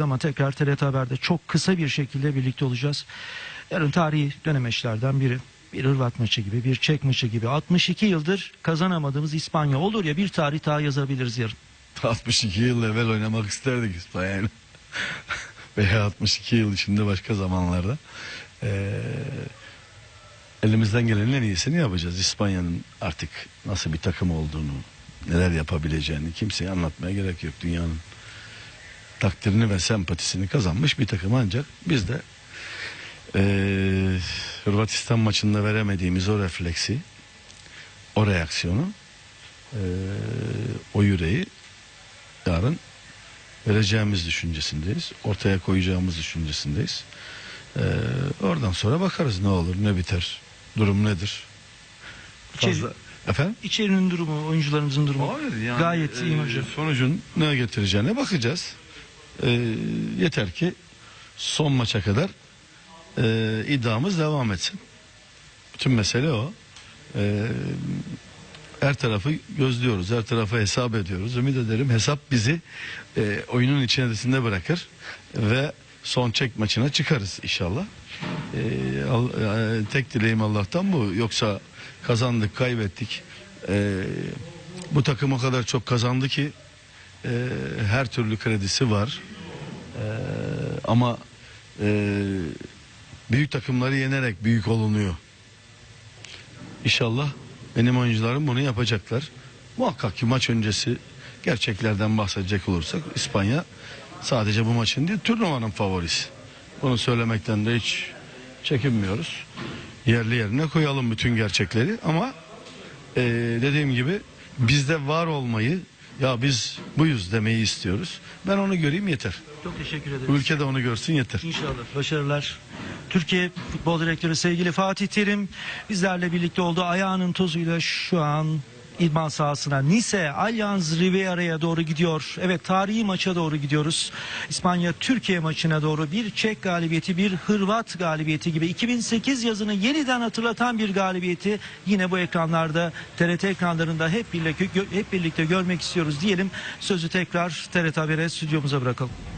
ama tekrar TRT Haber'de çok kısa bir şekilde birlikte olacağız. Yarın tarihi dönemeçlerden biri. Bir Hırvat maçı gibi, bir Çek maçı gibi. 62 yıldır kazanamadığımız İspanya olur ya bir tarih daha yazabiliriz yarın. 62 yıl evvel oynamak isterdik İspanya'yla. Veya 62 yıl içinde başka zamanlarda. Ee, elimizden gelenin en iyisini yapacağız. İspanya'nın artık nasıl bir takım olduğunu, neler yapabileceğini kimseye anlatmaya gerek yok. Dünyanın takdirini ve sempatisini kazanmış bir takım ancak biz de ee, Hırvatistan maçında veremediğimiz o refleksi, o reaksiyonu, ee, o yüreği yarın vereceğimiz düşüncesindeyiz. Ortaya koyacağımız düşüncesindeyiz. Ee, oradan sonra bakarız ne olur ne biter. Durum nedir? İçeri, Fazla... Efendim? içerinin durumu, oyuncularımızın durumu. Hayır, yani, Gayet iyi e, hocam. Sonucun ne getireceğine bakacağız. E, yeter ki son maça kadar e, iddiamız devam etsin. Bütün mesele o. E, her tarafı gözlüyoruz, her tarafı hesap ediyoruz. Ümit ederim hesap bizi e, oyunun içerisinde bırakır ve son çek maçına çıkarız inşallah. E, al- e, tek dileğim Allah'tan bu. Yoksa kazandık, kaybettik. E, bu takım o kadar çok kazandı ki e, her türlü kredisi var. E, ama e, büyük takımları yenerek büyük olunuyor. İnşallah benim oyuncularım bunu yapacaklar. Muhakkak ki maç öncesi gerçeklerden bahsedecek olursak İspanya sadece bu maçın değil turnuvanın favorisi. Bunu söylemekten de hiç çekinmiyoruz. Yerli yerine koyalım bütün gerçekleri ama e, dediğim gibi bizde var olmayı ya biz buyuz demeyi istiyoruz. Ben onu göreyim yeter. Çok teşekkür ederim. Bu ülke de onu görsün yeter. İnşallah başarılar. Türkiye Futbol Direktörü sevgili Fatih Terim bizlerle birlikte oldu. Ayağının tozuyla şu an idman sahasına Nice Allianz Riviera'ya doğru gidiyor. Evet tarihi maça doğru gidiyoruz. İspanya Türkiye maçına doğru bir Çek galibiyeti bir Hırvat galibiyeti gibi 2008 yazını yeniden hatırlatan bir galibiyeti yine bu ekranlarda TRT ekranlarında hep birlikte hep birlikte görmek istiyoruz diyelim. Sözü tekrar TRT Haber'e stüdyomuza bırakalım.